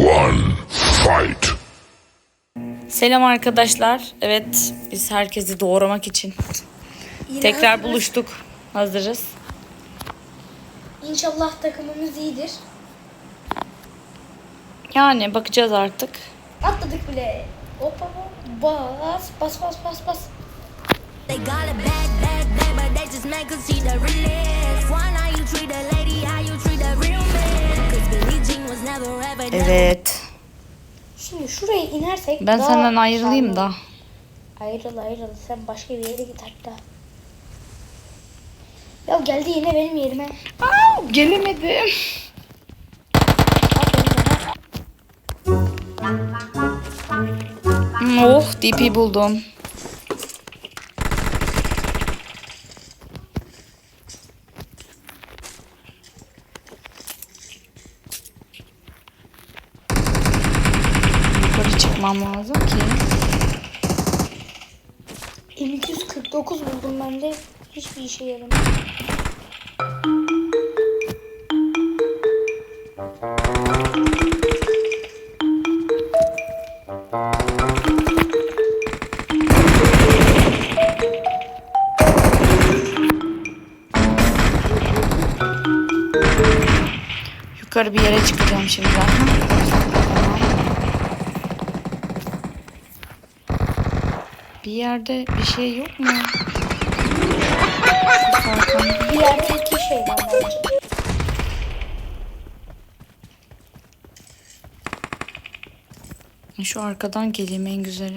one, fight. Selam arkadaşlar. Evet biz herkesi doğramak için Yine tekrar hazırız. buluştuk. Hazırız. İnşallah takımımız iyidir. Yani bakacağız artık. Atladık bile. Hop hop hop. Bas bas bas bas bas. They got it bad, bad, bad, but they just mad cause she the realest. Why not you treat a Evet. Şimdi şuraya inersek Ben daha senden ayrılayım da. Ayrıl ayrıl. Sen başka bir yere git hatta. Ya geldi yine benim yerime. Aa, gelemedim. Oh DP buldum. Çıkmam lazım ki. M249 buldum ben de. Hiçbir işe yaramıyor. Yukarı bir yere çıkacağım şimdi zaten. Bir yerde bir şey yok mu? Bir yerde iki şey var. Şu arkadan geleyim en güzeli.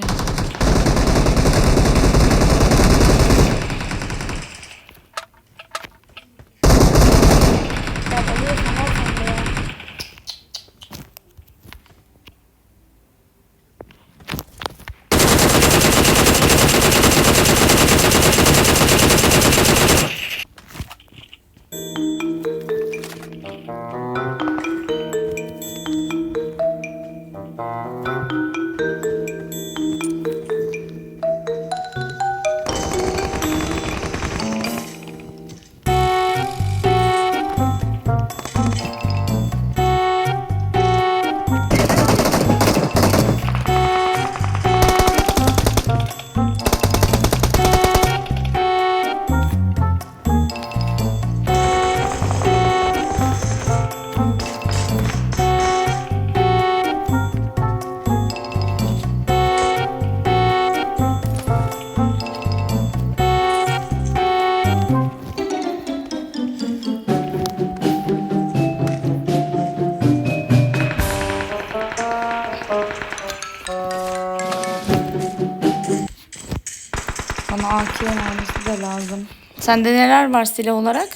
Sende neler var silah olarak?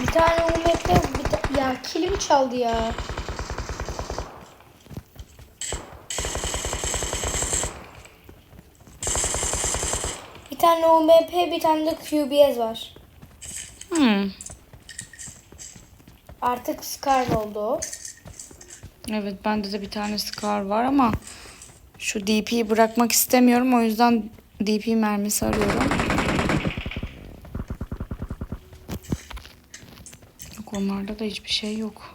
Bir tane UMP bir ta- ya kilim çaldı ya. Bir tane UMP bir tane de QBS var. Hmm. Artık Scar oldu. Evet bende de bir tane Scar var ama şu DP'yi bırakmak istemiyorum. O yüzden DP mermisi arıyorum. Yok onlarda da hiçbir şey yok.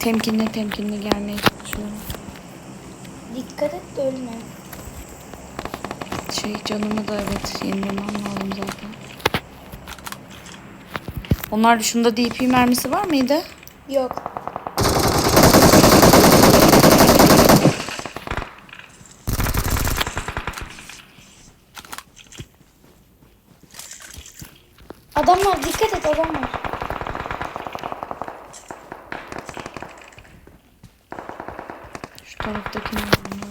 Temkinli temkinli gelmeye çalışıyorum. Dikkat et de ölme. Şey canımı da evet yenilemem lazım zaten. Onlar dışında DP mermisi var mıydı? Yok. Adamlar dikkat et adamlar. Şu taraftaki ne bunlar?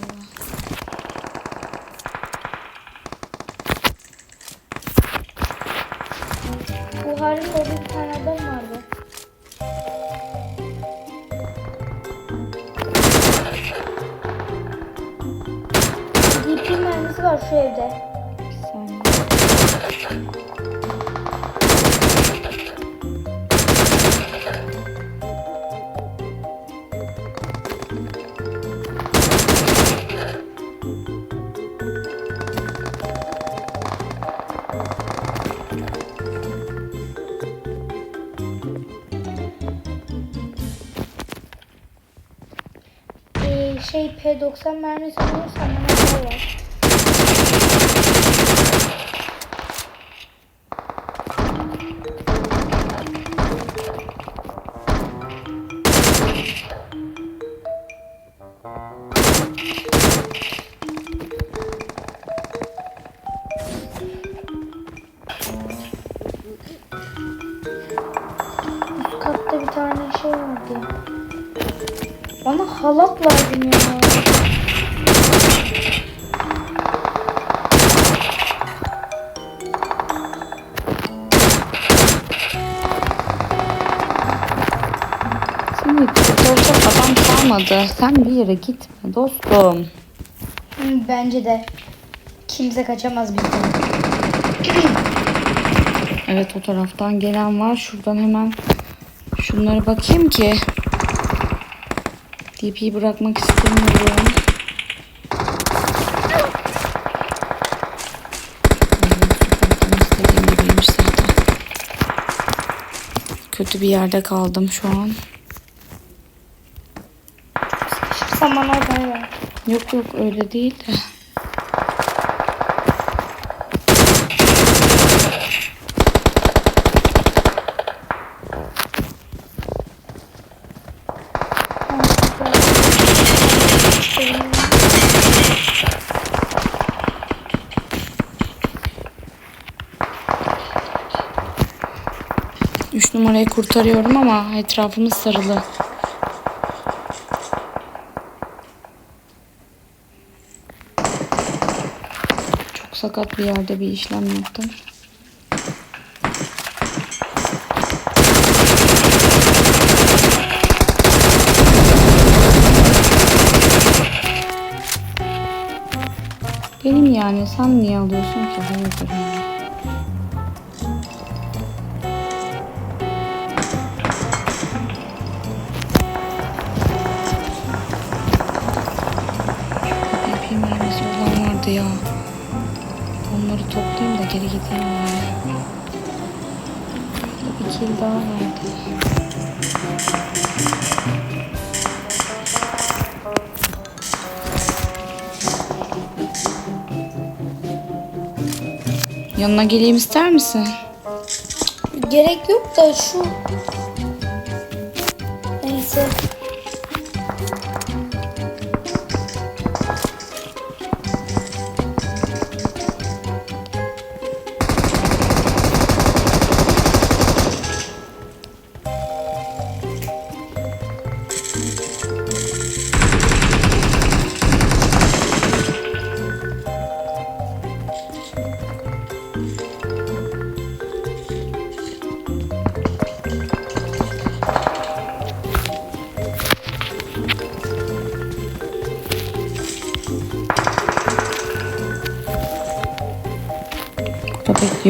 Bu harika bir tane adam vardı. DP mermisi var şu evde. P90 mermisi bulursam bana ne var? Üst katta bir tane şey vardı. Bana halat lazım ya. Kalmadı. Sen bir yere gitme dostum. Bence de. Kimse kaçamaz bizden. Evet o taraftan gelen var. Şuradan hemen şunlara bakayım ki. DP'yi bırakmak istemiyorum. Kötü bir yerde kaldım şu an. Sıkışırsam bana. Yok yok öyle değil de. Üç numarayı kurtarıyorum ama etrafımız sarılı. Sakat bir yerde bir işlem yaptım. Benim yani sen niye alıyorsun ki? Hayırdır. Kill daha vardı. Yanına geleyim ister misin? Gerek yok da şu... Neyse.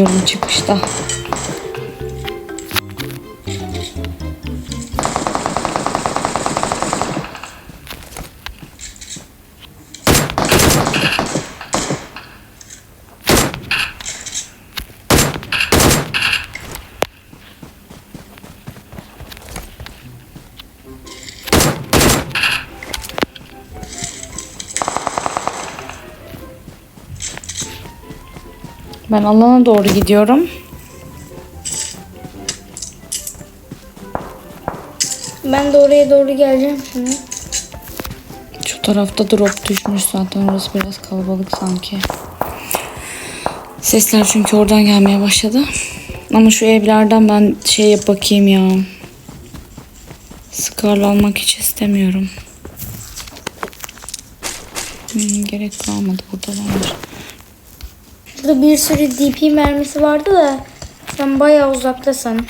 여러분 짚읍시다. Ben alana doğru gidiyorum. Ben de oraya doğru geleceğim şimdi. Şu tarafta drop düşmüş zaten. Orası biraz kalabalık sanki. Sesler çünkü oradan gelmeye başladı. Ama şu evlerden ben şey yap bakayım ya. Scar'la almak hiç istemiyorum. Hmm, gerek kalmadı burada var. Burada bir sürü DP mermisi vardı da sen bayağı uzaktasın.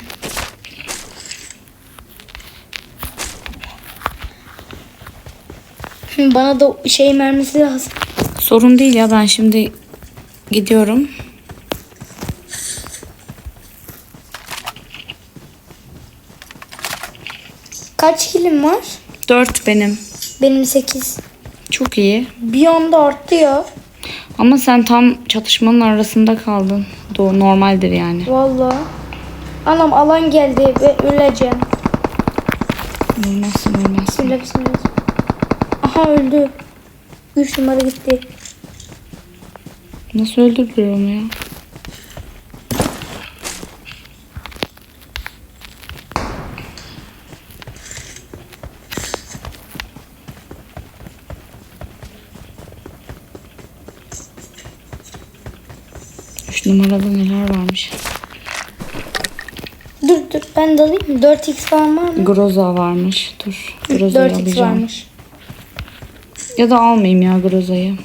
Bana da şey mermisi lazım. Sorun değil ya ben şimdi gidiyorum. Kaç kilim var? 4 benim. Benim 8. Çok iyi. Bir anda arttı ya. Ama sen tam çatışmanın arasında kaldın. Doğru normaldir yani. Vallahi. Anam alan geldi ve öleceğim. Ölmezsin ölmezsin. Bismillah. Aha öldü. 3 numara gitti. Nasıl öldürdüler onu ya? Üç numarada neler varmış? Dur dur ben de alayım mı? 4x falan var mı? Groza varmış. Dur. Groza'yı 4x alacağım. varmış. Ya da almayayım ya Groza'yı.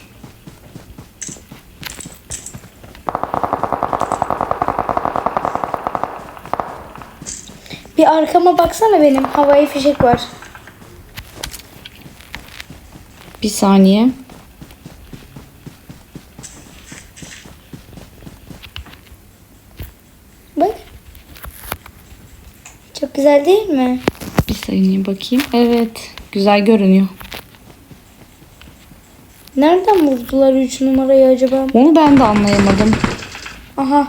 Bir arkama baksana benim. Havai fişek var. Bir saniye. Bak. Çok güzel değil mi? Bir saniye bakayım. Evet. Güzel görünüyor. Nereden vurdular 3 numarayı acaba? Onu ben de anlayamadım. Aha.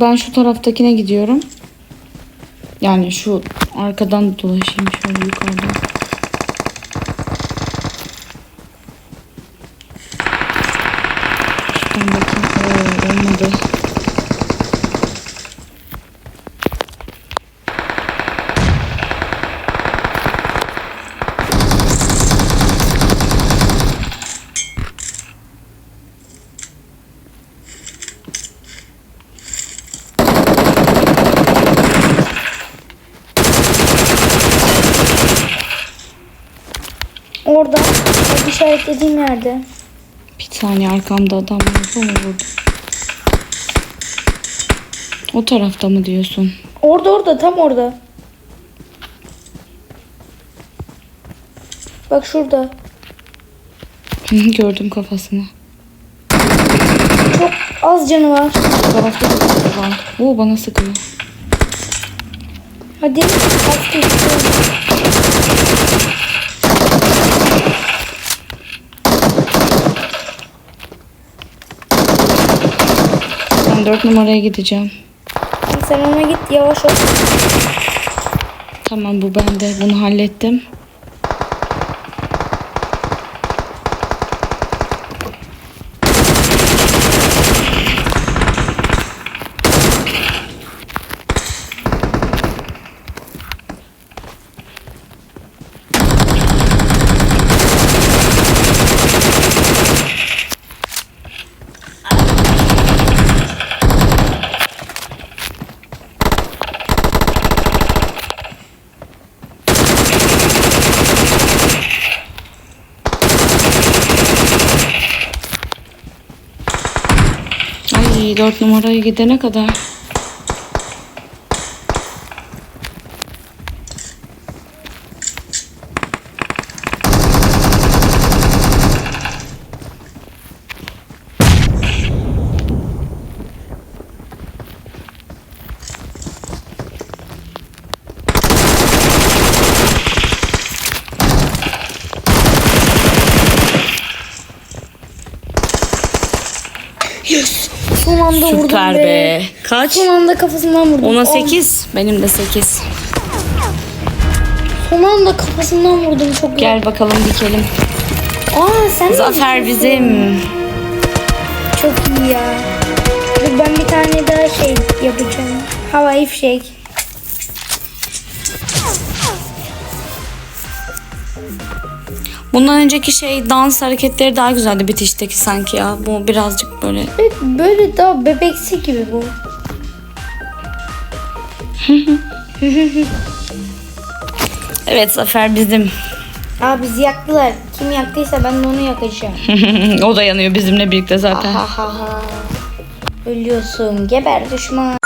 Ben şu taraftakine gidiyorum. Yani şu arkadan dolaşayım şöyle yukarıdan. Şuradan bakayım. Oo, olmadı. Orada. O işaretlediğim yerde. Bir saniye arkamda adam var. O mu vurdu? O tarafta mı diyorsun? Orada orada tam orada. Bak şurada. Gördüm kafasını. Çok az canı var. Tarafta da var. Oo bana sıkıyor. Hadi. Az Ben dört numaraya gideceğim. Sen ona git yavaş ol. Tamam bu bende. Bunu hallettim. Ay dört numaraya gidene kadar. Son anda vurdum Süper be. Kaç? Son anda kafasından vurdum. Ona On. 8. Benim de 8. Son anda kafasından vurdum çok güzel. Gel bakalım dikelim. Aa sen Zafer bizim. Çok iyi ya. Ben bir tane daha şey yapacağım. Havai fişek. Bundan önceki şey dans hareketleri daha güzeldi bitişteki sanki ya. Bu birazcık böyle Evet, böyle daha bebeksi gibi bu. Evet Zafer bizim. Aa bizi yaktılar. Kim yaktıysa ben de onu yakacağım. o da yanıyor bizimle birlikte zaten. Ha ha ha. Ölüyorsun. Geber düşman.